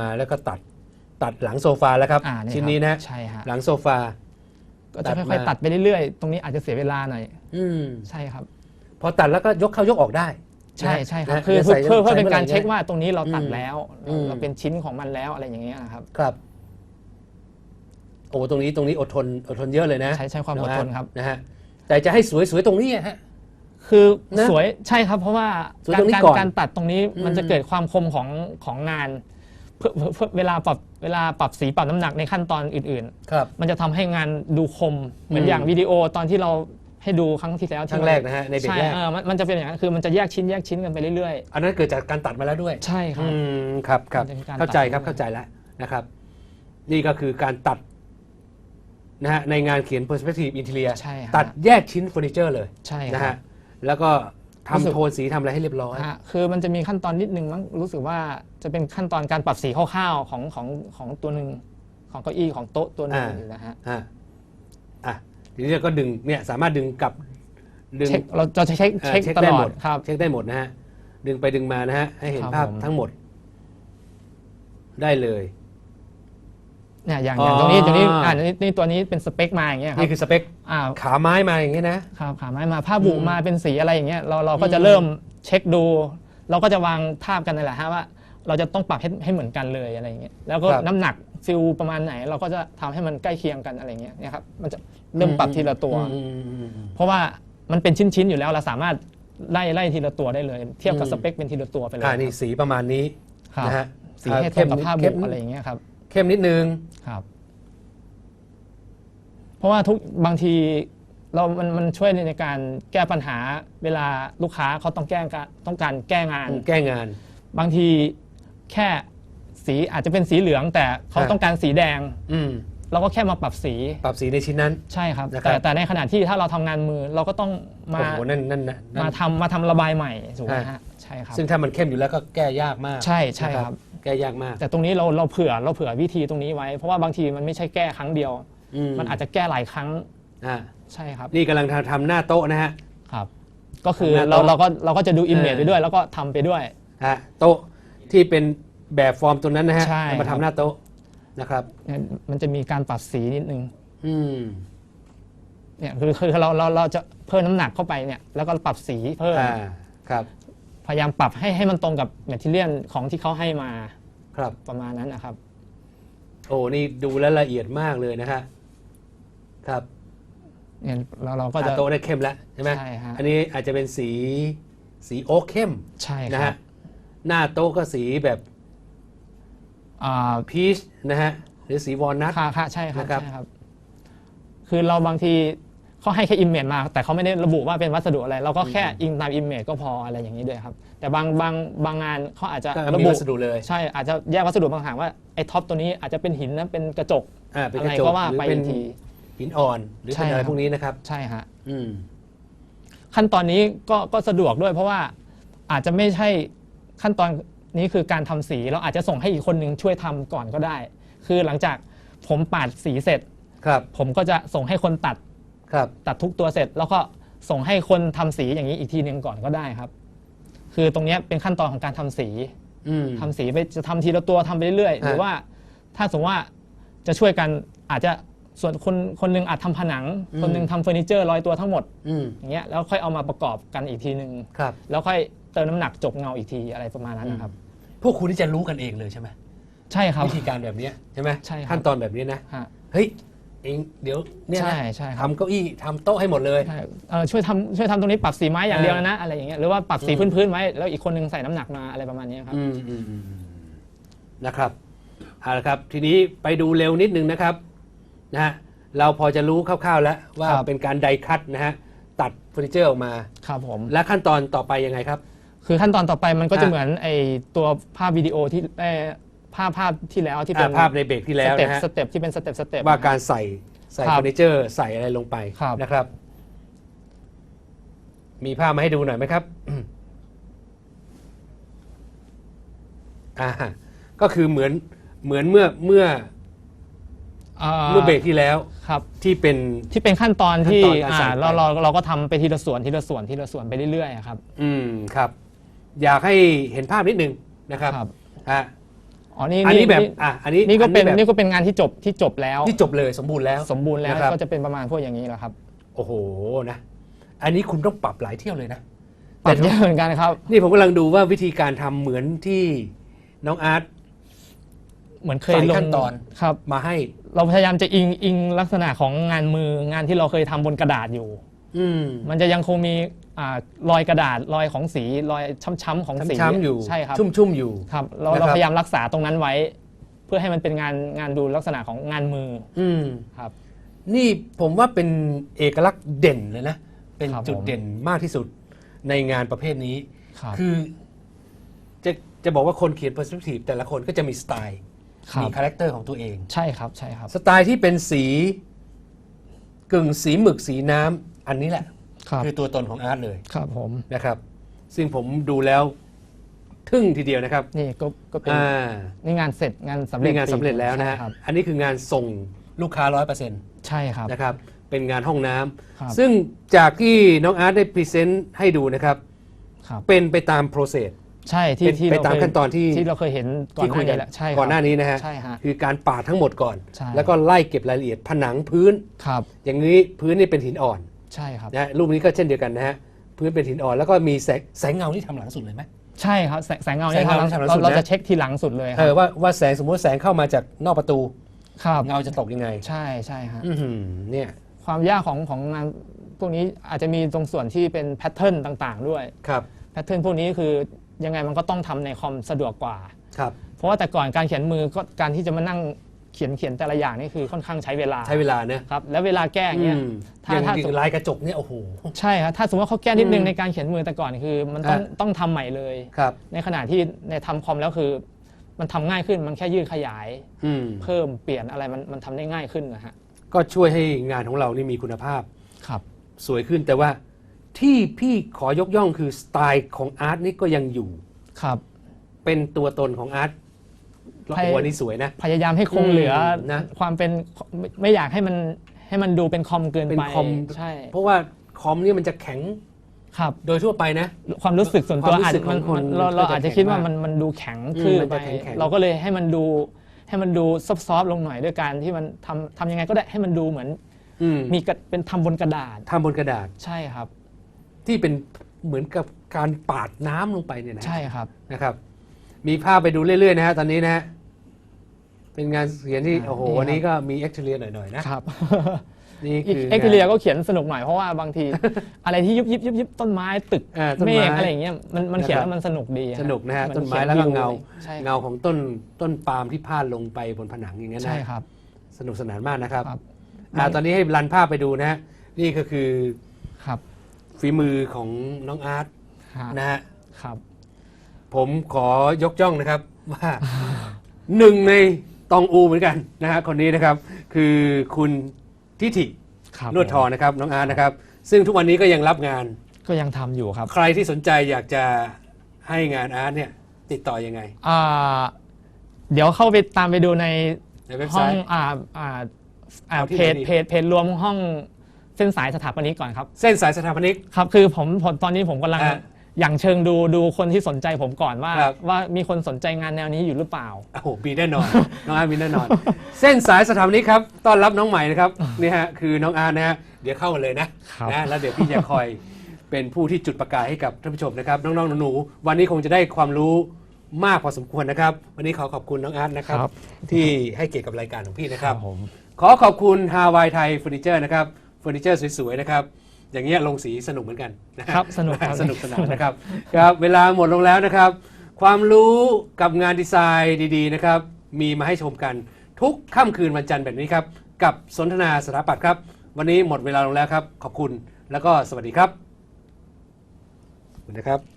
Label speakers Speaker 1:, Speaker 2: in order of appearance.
Speaker 1: มาแล้วก็ตัดตัดหลังโซฟาแล้วครับ
Speaker 2: อ่า
Speaker 1: ชิ้นนี้นะ
Speaker 2: ใช่ฮะ
Speaker 1: หลังโซฟา
Speaker 2: ก็จะ
Speaker 1: ตัด
Speaker 2: ค่อย
Speaker 1: มา
Speaker 2: ๆตัดไปเรื่อยๆ ตรงนี้อาจจะเสียเวลาหน่อย
Speaker 1: อืม
Speaker 2: ใช่ครับ
Speaker 1: พอตัดแล้วก็ยกเข้ายกออกได้
Speaker 2: ใช่
Speaker 1: นะ
Speaker 2: ใช่ครับ
Speaker 1: นะ
Speaker 2: คือ
Speaker 1: จะ
Speaker 2: เพื่อ
Speaker 1: ใส่
Speaker 2: เพื่อเพื่อ
Speaker 1: ใส่
Speaker 2: เป็นการ
Speaker 1: มื่อไห
Speaker 2: เช็คว่าตรงนี้เราตัด
Speaker 1: อืม
Speaker 2: แล้ว
Speaker 1: อืม
Speaker 2: เราเป็นชิ้นของมันแล้วอะไรอย่างเงี้ยนะครับ
Speaker 1: ครับ โอ้ตรงนี้ตรงนี้อดทนอดทนเยอะเลยนะ
Speaker 2: ใช้ใช้ความอดทนครับ
Speaker 1: นะฮะแต่จะให้สวยสวยตรงนี้อะฮะ
Speaker 2: คือ
Speaker 1: นะ
Speaker 2: สวยใช่ครับเพราะว่า
Speaker 1: สวย
Speaker 2: กา
Speaker 1: ตร
Speaker 2: รง
Speaker 1: นี้
Speaker 2: การ
Speaker 1: ก่อน
Speaker 2: การตัดตรงนี้มัน
Speaker 1: อืม
Speaker 2: จะเกิดความคมของของงาน เพื่อเพื่อเพื่อเวลาปรับเวลาปรับสีปรับน้ำหนักในขั้นตอนอื่น
Speaker 1: ครับ
Speaker 2: ๆ มันจะทำให้งานดูคม เหมือน
Speaker 1: อืม
Speaker 2: อย่างวิดีโอตอนที่เราให้ดูครั้งที่แล้ว
Speaker 1: ครั้งแรกนะฮะในเบรก
Speaker 2: ใช่
Speaker 1: แรก
Speaker 2: เออมันมันจะเป็นอย่างนั้นคือมันจะแยกชิ้นแยกชิ้นกันไปเรื่อย
Speaker 1: อันนั้นเกิดจากการตัดมาแล้วด้วย
Speaker 2: ๆ ใช่ครับ
Speaker 1: อืมครับครับ
Speaker 2: มันจะมีการ
Speaker 1: เข้าใจ
Speaker 2: ตัด
Speaker 1: ครับเข้าใจแล้วนะครับ นี่ก็คือการตัดนะฮะในงานเขียน perspective interior
Speaker 2: ใช่ฮะ
Speaker 1: ตัดแยกชิ้นเฟอร์นิเจอร์เลย
Speaker 2: ใช่
Speaker 1: นะ
Speaker 2: ครั
Speaker 1: ฮะ
Speaker 2: บ
Speaker 1: แล้วก็
Speaker 2: รู้สึ
Speaker 1: ทำ
Speaker 2: ก
Speaker 1: โทนสีทำอะไรให้เรียบร้อย
Speaker 2: ฮะคือมันจะมีขั้นตอนนิดนึงมั้งรู้สึกว่าจะเป็นขั้นตอนการปรับสีคร่าวๆของของของตัวหนึ่งของเก้าอี้ของโต๊ะตัวหนึ่ง
Speaker 1: อ่า
Speaker 2: อยู่นะฮะ
Speaker 1: อะอะทีนี้เราก็ดึงเนี่ยสามารถดึงกลับดึง
Speaker 2: เช็คเราจะเช็ค
Speaker 1: เอ่อ
Speaker 2: เช็คต
Speaker 1: ได้
Speaker 2: ลอ
Speaker 1: หม
Speaker 2: ด
Speaker 1: ด
Speaker 2: ครับ
Speaker 1: เช็คได้หมดนะฮะ ดึงไปดึงมานะฮะ ให้เห็น
Speaker 2: ครับ
Speaker 1: ภาพ
Speaker 2: ผม
Speaker 1: ทั้งหมด ได้เลย
Speaker 2: เนี่ยอย่าง
Speaker 1: อ๋อ
Speaker 2: อย่างตรงนี้ตรงนี้อ่านี่นี่ตัวนี้เป็นสเปคมาอย่างเงี้ยครั
Speaker 1: นี่
Speaker 2: บ
Speaker 1: คือสเปค
Speaker 2: อ่า
Speaker 1: ขาไม้มาอย่างเงี้ยนะครับ
Speaker 2: ขาไม้มาผ้าบุ
Speaker 1: อืม
Speaker 2: มาเป็นสีอะไรอย่างเงี้ยเราเราก็
Speaker 1: อื
Speaker 2: จะ
Speaker 1: ม
Speaker 2: เริ่มเช็คดู เราก็จะวางทาบกันนั่นแหละฮะว่า เราจะต้องปรับให้ให้เหมือนกันเลยอะไรอย่างเงี้ยแล้วก็น้ำหนักฟิลประมาณไหน เราก็จะทำให้มันใกล้เคียงกันอะไรเงี้ยเนี่ยครับมันจะเริ่มปรับทีละตัว
Speaker 1: อืมอืมอืมอืม
Speaker 2: เพราะว่ามันเป็นชิ้นๆอยู่แล้วเราสามารถไล่ไล่ทีละตัวได้เลย เทียบกับ
Speaker 1: อืม
Speaker 2: สเปคเป็นทีละตัวไปเลย
Speaker 1: อ่านี่สีประมาณนี้
Speaker 2: ครับ
Speaker 1: นะฮะ
Speaker 2: สีให้ต
Speaker 1: เข้
Speaker 2: รงกับผ้า
Speaker 1: เข้
Speaker 2: บุอะไรอย่างเงี้ยครับ
Speaker 1: เข้มนิดนึง
Speaker 2: ครับ เพราะว่าทุกบางทีเรามันมันช่วยในการแก้ปัญหาเวลาลูกค้าเขาต้องแก้การต้องการแก้งาน
Speaker 1: แก้งาน
Speaker 2: บางทีแค่สีอาจจะเป็นสีเหลือง แต่เขา
Speaker 1: ฮะ
Speaker 2: ต้องการสีแดง
Speaker 1: อืม
Speaker 2: เราก็แค่มาปรับสี
Speaker 1: ปรับสีในชิ้นนั้น
Speaker 2: ใช่ครับ
Speaker 1: นะครับ
Speaker 2: แต่แต่ในขณะที่ถ้าเราทำงานมือเราก็ต้องมา
Speaker 1: โอ้โหนั่นนั่นนะนั่น
Speaker 2: มาทำมาทำระบายใหม่ถูกไหม
Speaker 1: ฮะ
Speaker 2: ฮะใช่ครับ
Speaker 1: ซึ่งถ้ามันเข้มอยู่แล้วก็แก้ยากมาก
Speaker 2: ใช่ใช่
Speaker 1: นะครับ แก้ยากมาก
Speaker 2: แต่ตรงนี้เราเราเผื่อเราเผื่อวิธีตรงนี้ไว้ เพราะว่าบางทีมันไม่ใช่แก้ครั้งเดียวมันอาจจะแก้หลายครั้ง
Speaker 1: อ่า
Speaker 2: ใช่ครับ
Speaker 1: นี่กำลังทำทำหน้าโต๊ะนะฮะ
Speaker 2: ครับ ก็คือ
Speaker 1: หน้า
Speaker 2: เรา
Speaker 1: โต๊ะ
Speaker 2: เราก็เราก็จะดูอิมเมจ
Speaker 1: เออ
Speaker 2: ไปด้วย แล้วก็ทำไปด้วย
Speaker 1: ฮะโต๊ะที่เป็นแบบฟอร์มตัวนั้นนะฮะ
Speaker 2: ใช่
Speaker 1: เอามา
Speaker 2: ครั
Speaker 1: ทำ
Speaker 2: บ
Speaker 1: หน้าโต๊ะนะครับ
Speaker 2: เนี่ยมันจะมีการปรับสีนิดนึง
Speaker 1: อืม
Speaker 2: เนี่ยคือคือเราเราเราจะเพิ่มน้ำหนักเข้าไปเนี่ยแล้วก็ปรับสีเพิ่ม
Speaker 1: อ่าครับ
Speaker 2: พยายามปรับให้ให้มันตรงกับแมทเทียลของที่เขาให้มา
Speaker 1: ครับ
Speaker 2: ประมาณนั้นนะครับ
Speaker 1: โอ้นี่ดูแลวละเอียดมากเลยนะฮะครับ
Speaker 2: เนี่ยเราเราก็
Speaker 1: อ่า
Speaker 2: จะ
Speaker 1: โต๊ะได้เข้มแล้วใช่ไหม
Speaker 2: ใช่ฮะ
Speaker 1: อันนี้อาจจะเป็นสีสีโอ๊กเข้ม
Speaker 2: ใช่
Speaker 1: นะ
Speaker 2: ครั
Speaker 1: ฮะ
Speaker 2: บ
Speaker 1: หน้าโต๊ะก็สีแบบ
Speaker 2: อ่า
Speaker 1: พีชนะฮะหรือสีวอลนัท
Speaker 2: ค่ะค่ะใช่ครับ
Speaker 1: นะครับ
Speaker 2: ใช่ครับ คือเราบางที เขาให้แค่อิมเมจมา แต่เขาไม่ได้ระบุว่าเป็นวัสดุอะไร เราก็แค่อิงตามอิมเมจก็พออะไรอย่างนี้ด้วยครับ แต่บางบางบางงานเขาอาจจะ
Speaker 1: ก็
Speaker 2: ระ
Speaker 1: มี
Speaker 2: บุ
Speaker 1: วัสดุเลย
Speaker 2: ใช่อาจจะแยกวัสดุบางอย่างว่าไอ้ท็อปตัวนี้อาจจะเป็นหินนะเป็นกระจก
Speaker 1: อ่าเป็น
Speaker 2: อะ
Speaker 1: ก
Speaker 2: ไร
Speaker 1: ระจก
Speaker 2: ก็ว่า
Speaker 1: หรือ
Speaker 2: ไป
Speaker 1: เป็น
Speaker 2: อีกที
Speaker 1: หินอ่อนหรือ
Speaker 2: ใช่
Speaker 1: เป็นอะไร
Speaker 2: ครับ
Speaker 1: พวกนี้นะครับ
Speaker 2: ใช่ฮะ
Speaker 1: อืม
Speaker 2: ขั้นตอนนี้ก็ก็สะดวกด้วยเพราะว่าอาจจะไม่ใช่ขั้นตอนนี้คือการทำสีเราอาจจะส่งให้อีกคนหนึ่งช่วยทำก่อนก็ได้ คือหลังจากผมปาดสีเสร็จ
Speaker 1: ครับ
Speaker 2: ผมก็จะส่งให้คนตัด
Speaker 1: ครับ
Speaker 2: ตัดทุกตัวเสร็จแล้วก็ส่งให้คนทำสีอย่างนี้อีกทีหนึ่งก่อนก็ได้ครับ คือตรงเนี้ยเป็นขั้นตอนของการทำสี
Speaker 1: อืม
Speaker 2: ทำสีไปจะทำทีละตัวทำไปเรื่อยๆ หรือ
Speaker 1: ฮะ
Speaker 2: ว่าถ้าสมมติว่าจะช่วยกันอาจจะส่วนคนคนหนึงอาจทำผนังคนหนึงทำเฟอร์นิเจอร์ร้อยตัวทั้งหมด
Speaker 1: อืม
Speaker 2: อย่างเงี้ยแล้วค่อยเอามาประกอบกันอีกทีหนึ่ง
Speaker 1: ครับ
Speaker 2: แล้วค่อยเติมน้ำหนักจบเงาอีกทีอะไรประมาณนั้นนะครับ
Speaker 1: พวกคุณที่จะรู้กันเองเลยใช่ไหม
Speaker 2: ใช่ครับ
Speaker 1: วิธีการแบบเนี้ยใช่ไหม
Speaker 2: ใช่ครับ
Speaker 1: ขั้นตอนแบบนี้นะ
Speaker 2: ฮะ
Speaker 1: เฮ้ย เองเดี๋ยวเนี่ย
Speaker 2: ใช่
Speaker 1: นะ
Speaker 2: ใช่ครับ
Speaker 1: ทำเก้าอี้ทำโต๊ะให้หมดเลย
Speaker 2: ใช่เอ่อช่วยทำช่วยทำตรงนี้ปรับสีไม้อย่างเดียวนะอะไรอย่างเงี้ยหรือว่าปรับสี
Speaker 1: อืม
Speaker 2: พื้นๆไว้แล้วอีกคนหนึงใส่น้ำหนักมาอะไรประมาณนี้ครับ
Speaker 1: อืมอืมอืมอืมนะครับเอาละครับ ทีนี้ไปดูเร็วนิดนึงนะครับนะฮะเราพอจะรู้คร่าวๆแล้วว่า
Speaker 2: ครับ
Speaker 1: เป็นการไดคัตนะฮะตัดเฟอร์นิเจอร์ออกมา
Speaker 2: ครับผม
Speaker 1: และขั้นตอนต่อไปยังไงครับ
Speaker 2: คือขั้นตอนต่อไปมันก็จะ
Speaker 1: ฮะ
Speaker 2: เหมือนไอตัวภาพวิดีโอที่เอ่อ ภาพภาพที่แล้วที่เป็น
Speaker 1: อ่าภาพในเบรกที่แล้ว
Speaker 2: สเต็ป
Speaker 1: นะฮะ
Speaker 2: สเต็ปที่เป็นสเต็ปสเต็ป
Speaker 1: ว่าการใส่ใส่
Speaker 2: ครับ
Speaker 1: เฟอร์นิเจอร์ใส่อะไรลงไป
Speaker 2: ครับ
Speaker 1: นะครับ มีภาพมาให้ดูหน่อยไหมครับ อ่า ก็คือเหมือนเหมือนเมื่อเมื่อ
Speaker 2: อ่า
Speaker 1: เมื่อเบรกที่แล้ว
Speaker 2: ครับ
Speaker 1: ที่เป็น
Speaker 2: ที่เป็นขั้นตอนที่
Speaker 1: ขั้นตอนการใส่
Speaker 2: อ่า
Speaker 1: ไป
Speaker 2: เราเราเราก็ทำไปทีละส่วนทีละส่วนทีละส่วนไปเรื่อยๆอะครับ
Speaker 1: อืมครับ อยากให้เห็นภาพนิดนึงนะครับ
Speaker 2: ครับ
Speaker 1: ฮะ
Speaker 2: อ๋อนี่
Speaker 1: อันนี้แบบอะอันนี้
Speaker 2: นี่ก็เป็น
Speaker 1: อัแบบ
Speaker 2: นี่ก็เป็นงานที่จบที่จบแล้ว
Speaker 1: ที่จบเลยสมบูรณ์แล้ว
Speaker 2: สมบูรณ์แล้ว
Speaker 1: นะครับ
Speaker 2: ก็จะเป็นประมาณพวกอย่างนี้แหละครับ
Speaker 1: โอ้โหนะ อันนี้คุณต้องปรับหลายเที่ยวเลยนะ
Speaker 2: ปรับเยอะเหมือนกันครับ
Speaker 1: นี่ผมกำลังดูว่าวิธีการทำเหมือนที่น้องอาร์ต
Speaker 2: เหมือนเคย
Speaker 1: ใส่
Speaker 2: ลง
Speaker 1: ขั้นตอน
Speaker 2: ครับ
Speaker 1: มาให้
Speaker 2: เราพยายามจะอิงอิงลักษณะของงานมืองานที่เราเคยทำบนกระดาษอยู่
Speaker 1: อืม
Speaker 2: มันจะยังคงมีอ่า รอยกระดาษรอยของสีรอยช้ำๆของสี
Speaker 1: ช้ำๆอยู่
Speaker 2: ใช่ครับ
Speaker 1: ชุ่มๆอยู่
Speaker 2: ครับเรา
Speaker 1: นะครับ
Speaker 2: เราพยายามรักษาตรงนั้นไว้ เพื่อให้มันเป็นงานงานดูลักษณะของงานมือ
Speaker 1: อืม
Speaker 2: ครับ
Speaker 1: นี่ผมว่าเป็นเอกลักษณ์เด่นเลยนะ เป็น
Speaker 2: ครับ
Speaker 1: จุด
Speaker 2: ผม
Speaker 1: เด่นมากที่สุดในงานประเภทนี้
Speaker 2: ครับ
Speaker 1: คือจะจะบอกว่าคนเขียน perspective แต่ละคนก็จะมีสไตล์
Speaker 2: ครับ
Speaker 1: มีคาแรคเตอร์ของตัวเอง
Speaker 2: ใช่ครับใช่ครับ
Speaker 1: สไตล์ที่เป็นสีกึ่งสีหมึกสีน้ำอันนี้แหละ
Speaker 2: ครับ
Speaker 1: คือตัวตนของอาร์ตเลย
Speaker 2: ครับผม
Speaker 1: นะครับ ซึ่งผมดูแล้วทึ่งทีเดียวนะครับ
Speaker 2: นี่ก็ก็เป็น
Speaker 1: อ่า
Speaker 2: นี่งานเสร็จงานสำเร็จ
Speaker 1: นี่งานสำเร็จแล้วนะฮะ
Speaker 2: ใช่ครับ
Speaker 1: อันนี้คืองานส่งลูกค้าร้อยเปอร์เซ็นต์
Speaker 2: ใช่ครับ
Speaker 1: นะครับ เป็นงานห้องน้ำ
Speaker 2: ครับ
Speaker 1: ซึ่งจากที่น้องอาร์ตได้พรีเซนต์ให้ดูนะครับ
Speaker 2: ครับ
Speaker 1: เป็นไปตามโปรเซส
Speaker 2: ใช่ที่
Speaker 1: เป็น
Speaker 2: ที่
Speaker 1: ไป
Speaker 2: เรา
Speaker 1: ตาม
Speaker 2: เคย
Speaker 1: ขั้นตอนที่
Speaker 2: ที่เราเคยเห็นก่อน
Speaker 1: ที่
Speaker 2: ห
Speaker 1: คุ
Speaker 2: น้าย
Speaker 1: กั
Speaker 2: นี้
Speaker 1: น
Speaker 2: แหละใช่ครับ
Speaker 1: ก่อนหน้านี้นะฮะ
Speaker 2: ใช่ฮะ
Speaker 1: คือการปาดทั้งหมดก่อน
Speaker 2: ใช่
Speaker 1: แล้วก็ไล่เก็บรายละเอียดผนังพื้น
Speaker 2: ครับ
Speaker 1: อย่างนี้พื้นนี่เป็นหินอ่อน
Speaker 2: ใช่ครับ
Speaker 1: นะฮะรูปนี้ก็เช่นเดียวกันนะฮะพื้นเป็นหินอ่อนแล้วก็มีแสงแสงเงาที่ทำหลังสุดเลยไหม
Speaker 2: ใช่ครับแสงแสงเงา
Speaker 1: แส
Speaker 2: เนี่ย
Speaker 1: งเงา
Speaker 2: เรา
Speaker 1: ที่ทำหลัง
Speaker 2: เรา
Speaker 1: สุด
Speaker 2: เรา
Speaker 1: นะ
Speaker 2: จะเช็คทีหลังสุดเลยค
Speaker 1: เอ
Speaker 2: รั
Speaker 1: อบว่าว่าแสงสมมติแสงเข้ามาจากนอกประตู
Speaker 2: ครับ
Speaker 1: เงาจะตกยังไง
Speaker 2: ใช่ใช่ฮะ
Speaker 1: อือหือเนี่ย
Speaker 2: ความยากของของงานพวกนี้อาจจะมีตรงส่วนที่เป็นแพทเทิร์นต่างๆ ด้วย
Speaker 1: ครับ
Speaker 2: แพทเทิร์นพวกนี้คือยังไงมันก็ต้องทำในคอมสะดวกกว่า
Speaker 1: ครับ
Speaker 2: เพราะว่าแต่ก่อนการเขียนมือก็การที่จะมานั่ง เขียนเขียนแต่ละอย่างนี่คือค่อนข้างใช้เวลา
Speaker 1: ใช้เวลานะ
Speaker 2: ครับแล้วเวลาแก้อย่างเงี้ย
Speaker 1: อืม
Speaker 2: ถ้า
Speaker 1: อย่าง
Speaker 2: ถ้า
Speaker 1: ลายกระจกเนี่ยโอ้โห
Speaker 2: ใช่ครับถ้าสมมติว่าเขาแก้นิดนึ
Speaker 1: อื
Speaker 2: ง
Speaker 1: ม
Speaker 2: ในการเขียนมือแต่ก่อนคือ มันต้อง
Speaker 1: อะ
Speaker 2: ต้องทำใหม่เลย
Speaker 1: ครับ
Speaker 2: ในขณะที่ในทำคอมแล้วคือ มันทำง่ายขึ้นมันแค่ยืดขยาย
Speaker 1: อืม
Speaker 2: เพิ่มเปลี่ยนอะไรมันมันทำได้ง่ายขึ้นนะฮะ
Speaker 1: ก็ช่วยให้งานของเรานี่มีคุณภาพ
Speaker 2: ครับ
Speaker 1: สวยขึ้นแต่ว่าที่พี่ขอยกย่องคือสไตล์ของอาร์ตนี่ก็ยังอยู่
Speaker 2: ครับ
Speaker 1: เป็นตัวตนของอาร์ต แล้ว
Speaker 2: ให้
Speaker 1: โอ้อันนี้สวยนะ
Speaker 2: พยายามให้คงเหลือ
Speaker 1: อืมนะ
Speaker 2: ความเป็นไม่ไม่อยากให้มันให้มันดูเป็นคอมเกิน
Speaker 1: เป็น
Speaker 2: ไป
Speaker 1: คอม
Speaker 2: ใช่
Speaker 1: เพราะว่าคอมนี่มันจะแข็ง
Speaker 2: ครับ
Speaker 1: โดยทั่วไปนะ
Speaker 2: ความรู้สึกส่วนตัว
Speaker 1: ความรู้
Speaker 2: อาจ
Speaker 1: สึก
Speaker 2: มัน
Speaker 1: ของคน
Speaker 2: มันเราเรา
Speaker 1: ก็จะ
Speaker 2: อาจจะคิดว่า
Speaker 1: แข็งมาก
Speaker 2: มันมันดูแข็ง
Speaker 1: อืม
Speaker 2: ทื่อ
Speaker 1: มัน
Speaker 2: ไป
Speaker 1: จะแข็งๆ
Speaker 2: เราก็เลยให้มันดูให้มันดูซอฟต์ๆลงหน่อยด้วยการที่มันทำทำยังไงก็ได้ให้มันดูเหมือน
Speaker 1: อืม
Speaker 2: มีกระเป็นทำบนกระดาษ
Speaker 1: ทำบนกระดาษ
Speaker 2: ใช่ครับ
Speaker 1: ที่เป็นเหมือนกับการปาดน้ำลงไปเนี่ยนะ
Speaker 2: ใช่ครับ
Speaker 1: นะครับ มีภาพไปดูเรื่อยๆนะฮะตอนนี้นะฮะ เป็นงานเขียนที่
Speaker 2: อ่า
Speaker 1: โอ้โห
Speaker 2: นี่ครับ
Speaker 1: วันนี้ก็มีเอ็กซ์เรียหน่อยๆนะครับ นี่คือ
Speaker 2: เอ็กซ์เรีย
Speaker 1: งาน
Speaker 2: ก็เขียนสนุกหน่อยเพราะว่าบางที อะไรที่ยุบยิบยุบยิบต้นไม้ตึก
Speaker 1: อ่าต้น
Speaker 2: เม
Speaker 1: ไม้
Speaker 2: ฆอะไรอย่างเงี้ยมันมันเขียน
Speaker 1: นะครับ
Speaker 2: แล้วมันสนุกดี
Speaker 1: สนุกนะฮะ
Speaker 2: เหอ
Speaker 1: ต้นไม้
Speaker 2: ขีย
Speaker 1: แล้วก็เงา
Speaker 2: ใช่
Speaker 1: เงาของต้นต้นปาล์มที่พาดลงไปบนผนังอย่างเงี้ยนะ
Speaker 2: ใช่ครับ
Speaker 1: สนุกสนานมากนะครับ
Speaker 2: ครับ
Speaker 1: อ่าตอนนี้ให้รันภาพไปดูนะฮะนี่ก็คือ
Speaker 2: ครับ
Speaker 1: ฝีมือของน้องอาร์ต
Speaker 2: ฮะ
Speaker 1: นะฮะ
Speaker 2: ครับ
Speaker 1: ผมขอยกย่องนะครับว่าหนึ่งในต องอูเหมือนกันนะฮะคนนี้นะครับคือคุณทิฐิ
Speaker 2: ครับ
Speaker 1: นวดทองนะครับน้องอาร์ตนะครับ ซึ่งทุกวันนี้ก็ยังรับงาน
Speaker 2: ก็ยังทำอยู่ครับ
Speaker 1: ใครที่สนใจอยากจะให้งานอาร์ตเนี่ยติดต่อยังไง
Speaker 2: อ่าเดี๋ยวเข้าไปตามไปดูใน
Speaker 1: ในเว็บ
Speaker 2: ห้
Speaker 1: ไซ
Speaker 2: อง
Speaker 1: ต์
Speaker 2: อ่าอ่าอ่า
Speaker 1: เอาที่
Speaker 2: เพจ
Speaker 1: ไหนดี
Speaker 2: เพจเพจรวมห้องเส้นสายสถาปนิกก่อนครับ
Speaker 1: เส้นสายสถาปนิก
Speaker 2: ครับคือผมผมตอนนี้ผมกำลัง
Speaker 1: อะ
Speaker 2: อย่างเชิงดูดูคนที่สนใจผมก่อนว่า
Speaker 1: ครับ
Speaker 2: ว่ามีคนสนใจงานแนวนี้อยู่หรือเปล่า
Speaker 1: โอ้โหมีแน่นอน น้องอาร์ตมีแน่นอน เส้นสายสถาปนิกครับต้อนรับน้องใหม่นะครับนี่ฮะคือน้องอาร์ตนะฮะเดี๋ยวเข้ามาเลยนะครับ นะแล้วเดี๋ยวพี่จะคอยเป็นผู้ที่จุดประกายให้กับท่านผู้ชมนะครับน้องๆหนูๆวันนี้คงจะได้ความรู้มากพอสมควรนะครับ วันนี้ขอขอบคุณน้องอาร์ตนะครับ
Speaker 2: ครับ
Speaker 1: ที่ให้เกียรติกับรายการของพี่นะครับ
Speaker 2: ผม
Speaker 1: ขอขอบคุณฮาวายไทยเฟอร์นิเจอร์นะครับเฟอร์นิเจอร์สวยๆนะครับ อย่างเงี้ยลงสีสนุกเหมือนกันนะฮะ
Speaker 2: ครับสนุกครับ
Speaker 1: สนุกสนานนะครับครับเวลาหมดลงแล้วนะครับ ความรู้กับงานดีไซน์ดีๆนะครับมีมาให้ชมกันทุกค่ำคืนวันจันทร์แบบนี้ครับ กับสนทนาสถาปัตย์ครับ วันนี้หมดเวลาลงแล้วครับ ขอบคุณแล้วก็สวัสดีครับขอบคุณนะครับ